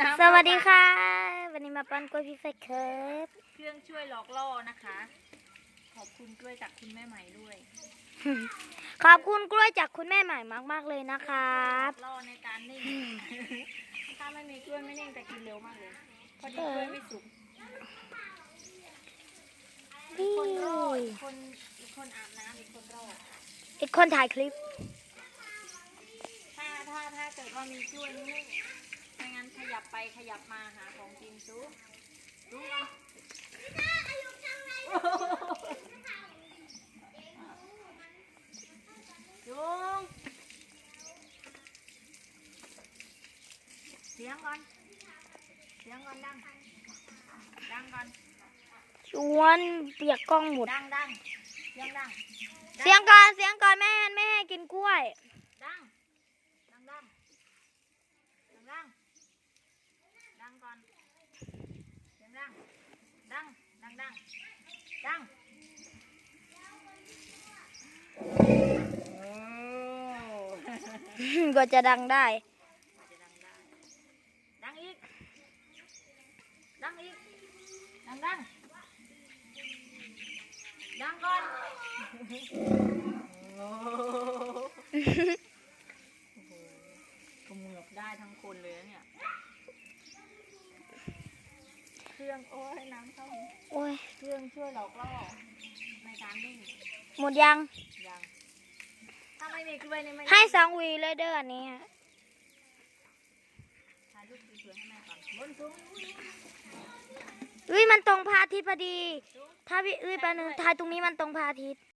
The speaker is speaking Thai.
น้ำสวัสดีค่ะ วันนี้มาปั้นกล้วยพิเศษเคิร์ฟเครื่องช่วยหลอกล่อนะคะ ขอบคุณด้วยจากคุณแม่ใหม่ด้วย ขอบคุณกล้วยจากคุณแม่ใหม่มาก ๆ เลยนะครับล่อในการนิ่งถ้าไม่มีกล้วยไม่นิ่งแต่กินเร็วมากเลยพอดีกล้วยไม่สุกอีกคนรออีกคนอีกคนอาบน้ำอีกคนรออีกคนถ่ายคลิป ถ้าถ้าถ้าเกิดว่ามีกล้วยนิ่งๆ ไม่งั้นขยับไปขยับมาหาของกินซูดูกันยุงเสียงก่อน เสียงก่อนดัง ดังก่อน ชวนเปียกกล้องหมด ดังดังเสียงดัง เสียงก่อน เสียงก่อนแม่ให้แม่ให้กินกล้วย ดัง ดังดังดังดังดั งก่อนเสียงดัง ดัง ดัง ดัง ดังโอ้ก็จะดังได้จะดังได้ ดังอีก ดังอีก ดังดัง ดังก่อนโอ้โหขมือบได้ทั้งคนเลยนะเนี่ยเค รื่องโอ้ยน้ำเข้าหูโอ้ยเครื่องช่วยหลอกล่อในการนิ่งหมดยัง ยังถ้าไม่มีกล้วยนี่ไม่ให้สองหวีเลยเด้ออันนี้ถ่ายรูปสวยๆให้แม่ก่อนบนสูงอุ้ยมันตรงพระอาทิตย์พอดี ถ้าพี่อุ้ยไปบนึงถ่ายตรงนี้มันตรงพระอาทิตย์